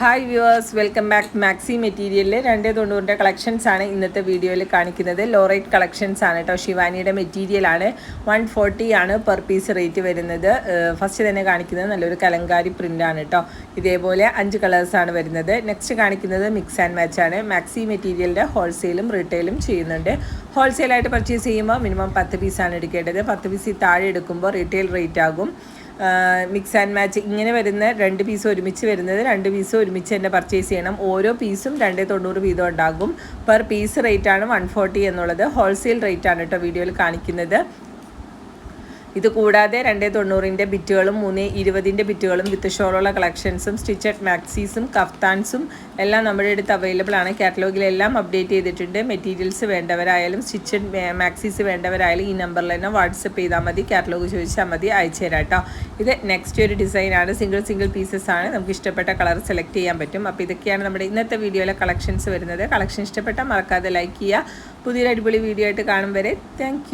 Hi viewers welcome back maxi മെറ്റീരിയലിൽ രണ്ട് തൊണ്ണൂറിന്റെ കളക്ഷൻസാണ് ഇന്നത്തെ വീഡിയോയിൽ കാണിക്കുന്നത്. ലോ റേറ്റ് കളക്ഷൻസ് ആണ് കേട്ടോ ശിവാനിയുടെ മെറ്റീരിയലാണ് വൺ ഫോർട്ടി ആണ് പെർ പീസ് റേറ്റ് വരുന്നത്. ഫസ്റ്റ് തന്നെ കാണിക്കുന്നത് നല്ലൊരു കലങ്കാരി പ്രിന്റ് ആണ് കേട്ടോ ഇതേപോലെ അഞ്ച് കളേഴ്സ് ആണ് വരുന്നത്. നെക്സ്റ്റ് കാണിക്കുന്നത് മിക്സ് ആൻഡ് മാച്ച് ആണ്. മാക്സി മെറ്റീരിയലിന്റെ ഹോൾസെയിലും റീറ്റെയിലും ചെയ്യുന്നുണ്ട്. ഹോൾസെയിലായിട്ട് പർച്ചേസ് ചെയ്യുമ്പോൾ മിനിമം പത്ത് പീസാണ് എടുക്കേണ്ടത്. പത്ത് പീസിൽ താഴെ എടുക്കുമ്പോൾ റീറ്റെയിൽ റേറ്റ് ആകും. മിക്സ് ആൻഡ് മാച്ച് ഇങ്ങനെ വരുന്ന രണ്ട് പീസ് ഒരുമിച്ച് വരുന്നത് രണ്ട് പീസ് ഒരുമിച്ച് തന്നെ പർച്ചേസ് ചെയ്യണം. ഓരോ പീസും രണ്ട് തൊണ്ണൂറ് വീതം ഉണ്ടാകും. പെർ പീസ് റേറ്റാണ് വൺ ഫോർട്ടി എന്നുള്ളത്. ഹോൾസെയിൽ റേറ്റാണ് കേട്ടോ വീഡിയോയിൽ കാണിക്കുന്നത്. ഇത് കൂടാതെ രണ്ട് തൊണ്ണൂറിന്റെ ബിറ്റുകളും മൂന്ന് ഇരുപതിന്റെ ബിറ്റുകളും വിത്ത് ഷോളുള്ള കളക്ഷൻസും സ്റ്റിച്ചഡ് മാക്സീസും കഫ്താൻസും എല്ലാം നമ്മുടെ അടുത്ത് അവൈലബിൾ ആണ്. കാറ്റലോഗിലെല്ലാം അപ്ഡേറ്റ് ചെയ്തിട്ടുണ്ട്. മെറ്റീരിയൽസ് വേണ്ടവരായാലും സ്റ്റിച്ചഡ് മാക്സീസ് വേണ്ടവരായാലും ഈ നമ്പറിൽ തന്നെ വാട്സപ്പ് ചെയ്താൽ മതി. കാറ്റലോഗ് ചോദിച്ചാൽ മതി അയച്ചു തരാം കേട്ടോ ഇത് നെക്സ്റ്റ് ഒരു ഡിസൈനാണ് സിംഗിൾ സിംഗിൾ പീസസ് ആണ്. നമുക്ക് ഇഷ്ടപ്പെട്ട കളർ സെലക്ട് ചെയ്യാൻ പറ്റും. അപ്പോൾ ഇതൊക്കെയാണ് നമ്മുടെ ഇന്നത്തെ വീഡിയോയിലെ കളക്ഷൻസ് വരുന്നത്. കളക്ഷൻ ഇഷ്ടപ്പെട്ടാൽ മറക്കാതെ ലൈക്ക് ചെയ്യുക. പുതിയൊരു അടിപൊളി വീഡിയോ ആയിട്ട് കാണും വരെ. താങ്ക്